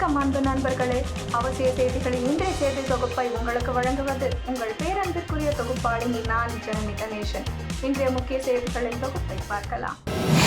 நேயர்களே அவசிய செய்திகளின் இன்றைய செய்தி தொகுப்பை உங்களுக்கு வழங்குவது உங்கள் பேரன்பிற்குரிய தொகுப்பாளினி நான் ஜனனி கணேசன் இன்றைய முக்கிய செய்திகளின் தொகுப்பை பார்க்கலாம்.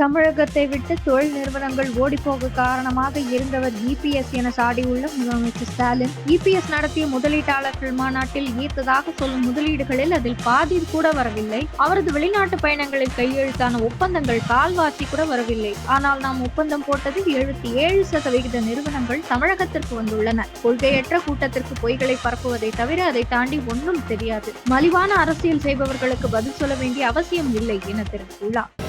தமிழகத்தை விட்டு தொழில் நிறுவனங்கள் ஓடிப்போக காரணமாக இருந்தவர் இபிஎஸ் என சாடியுள்ள முதலமைச்சர் ஸ்டாலின். இபிஎஸ் நடத்திய முதலீட்டாளர்கள் மாநாட்டில் ஈர்த்ததாக சொல்லும் முதலீடுகளில் அதில் பாதி கூட வரவில்லை. அவரது வெளிநாட்டு பயணங்களில் கையெழுத்தான ஒப்பந்தங்கள் கால்வாசி கூட வரவில்லை. ஆனால் நாம் ஒப்பந்தம் போட்டது எழுபத்தி ஏழு சதவிகித நிறுவனங்கள் தமிழகத்திற்கு வந்துள்ளன. கொள்கையற்ற கூட்டத்திற்கு பொய்களை பரப்புவதை தவிர அதை தாண்டி ஒன்றும் தெரியாது. மலிவான அரசியல் செய்பவர்களுக்கு பதில் சொல்ல வேண்டிய அவசியம் இல்லை என தெரிவித்துள்ளார்.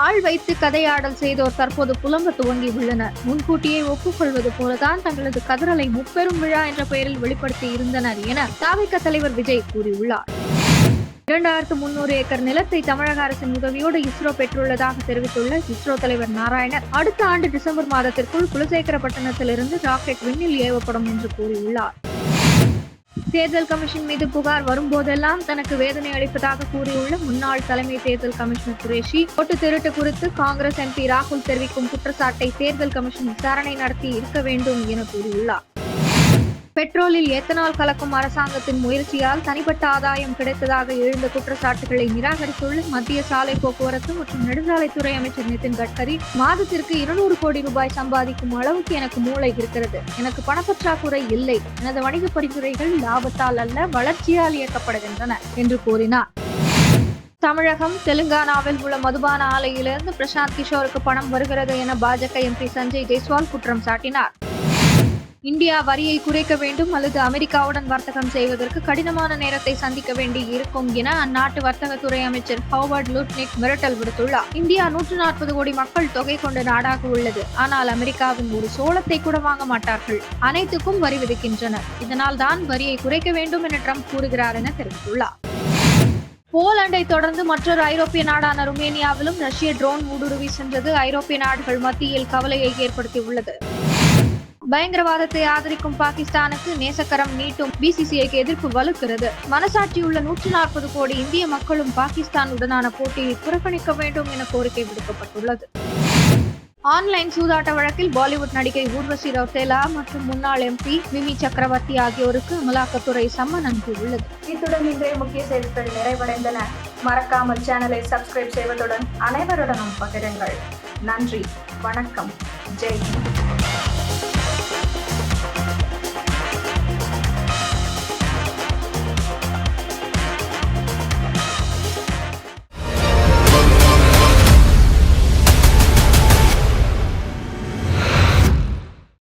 ஆள் வைத்து கதையாடல் செய்தோர் தற்போது புலம்ப துவங்கி உள்ளனர். முன்கூட்டியே ஒப்புக்கொள்வது போலதான் தங்களது கதறலை முப்பெரும் விழா என்ற பெயரில் வெளிப்படுத்தி இருந்தனர் என தாவிக தலைவர் விஜய் கூறியுள்ளார். இரண்டாயிரத்து முன்னூறு ஏக்கர் நிலத்தை தமிழக அரசின் உதவியோடு இஸ்ரோ பெற்றுள்ளதாக தெரிவித்துள்ள இஸ்ரோ தலைவர் நாராயணன் அடுத்த ஆண்டு டிசம்பர் மாதத்திற்குள் குலசேகரப்பட்டினத்திலிருந்து ராக்கெட் விண்ணில் ஏவப்படும் என்று கூறியுள்ளார். தேர்தல் கமிஷன் மீது புகார் வரும்போதெல்லாம் தனக்கு வேதனை அளிப்பதாக கூறியுள்ள முன்னாள் தலைமை தேர்தல் கமிஷனர் குரேஷி ஓட்டு திருட்டு குறித்து காங்கிரஸ் எம்பி ராகுல் தெரிவிக்கும் குற்றச்சாட்டை தேர்தல் கமிஷன் விசாரணை நடத்தி இருக்க வேண்டும் என கூறியுள்ளார். பெட்ரோலில் எத்தனால் கலக்கும் அரசாங்கத்தின் முயற்சியால் தனிப்பட்ட ஆதாயம் கிடைத்ததாக எழுந்த குற்றச்சாட்டுகளை நிராகரித்துள்ள மத்திய சாலை போக்குவரத்து மற்றும் நெடுஞ்சாலைத்துறை அமைச்சர் நிதின் கட்கரி மாதத்திற்கு இருநூறு கோடி ரூபாய் சம்பாதிக்கும் அளவுக்கு எனக்கு மூளை இருக்கிறது. எனக்கு பணப்பற்றாக்குறை இல்லை. எனது வணிக பரிந்துரைகள் லாபத்தால் அல்ல வளர்ச்சியால் இயக்கப்படுகின்றன என்று கூறினார். தமிழகம் தெலுங்கானாவில் உள்ள மதுபான ஆலையிலிருந்து பிரசாந்த் கிஷோருக்கு பணம் வருகிறது என பாஜக எம்பி சஞ்சய் ஜெய்ஸ்வால் குற்றம் சாட்டினார். இந்தியா வரியை குறைக்க வேண்டும் அல்லது அமெரிக்காவுடன் வர்த்தகம் செய்வதற்கு கடினமான நேரத்தை சந்திக்க வேண்டி இருக்கும் என அந்நாட்டு வர்த்தகத்துறை அமைச்சர் ஹோவர்ட் லூட்னிக் மிரட்டல் விடுத்துள்ளார். இந்தியா நூற்று நாற்பது கோடி மக்கள் தொகை கொண்ட நாடாக உள்ளது. ஆனால் அமெரிக்காவின் ஒரு சோளத்தை கூட வாங்க மாட்டார்கள். அனைத்துக்கும் வரி விதிக்கின்றனர். இதனால் தான் வரியை குறைக்க வேண்டும் என ட்ரம்ப் கூறுகிறார் என தெரிவித்துள்ளார். போலண்டை தொடர்ந்து மற்றொரு ஐரோப்பிய நாடான ருமேனியாவிலும் ரஷ்ய ட்ரோன் ஊடுருவி சென்றது. ஐரோப்பிய நாடுகள் மத்தியில் கவலையை ஏற்படுத்தியுள்ளது. பயங்கரவாதத்தை ஆதரிக்கும் பாகிஸ்தானுக்கு நேசக்கரம் நீட்டும் பிசிசிஐக்கு எதிர்ப்பு வலுக்கிறது. மனசாட்சியுள்ள நூற்று நாற்பது கோடி இந்திய மக்களும் பாகிஸ்தானுடனான போட்டியை புறக்கணிக்க வேண்டும் என கோரிக்கை விடுக்கப்பட்டுள்ளது. ஆன்லைன் சூதாட்ட வழக்கில் பாலிவுட் நடிகை ஊர்வசி ரவுசேலா மற்றும் முன்னாள் எம்பி மிமி சக்கரவர்த்தி ஆகியோருக்கு அமலாக்கத்துறை சம்மன் அனுப்பியுள்ளது. இத்துடன் இன்றைய முக்கிய செய்திகள் நிறைவடைந்தன. மறக்காமல் சேனலை சப்ஸ்கிரைப் செய்வதுடன் அனைவருடனும் பகிருங்கள். நன்றி. வணக்கம். ஜெய் ஹிந்த்.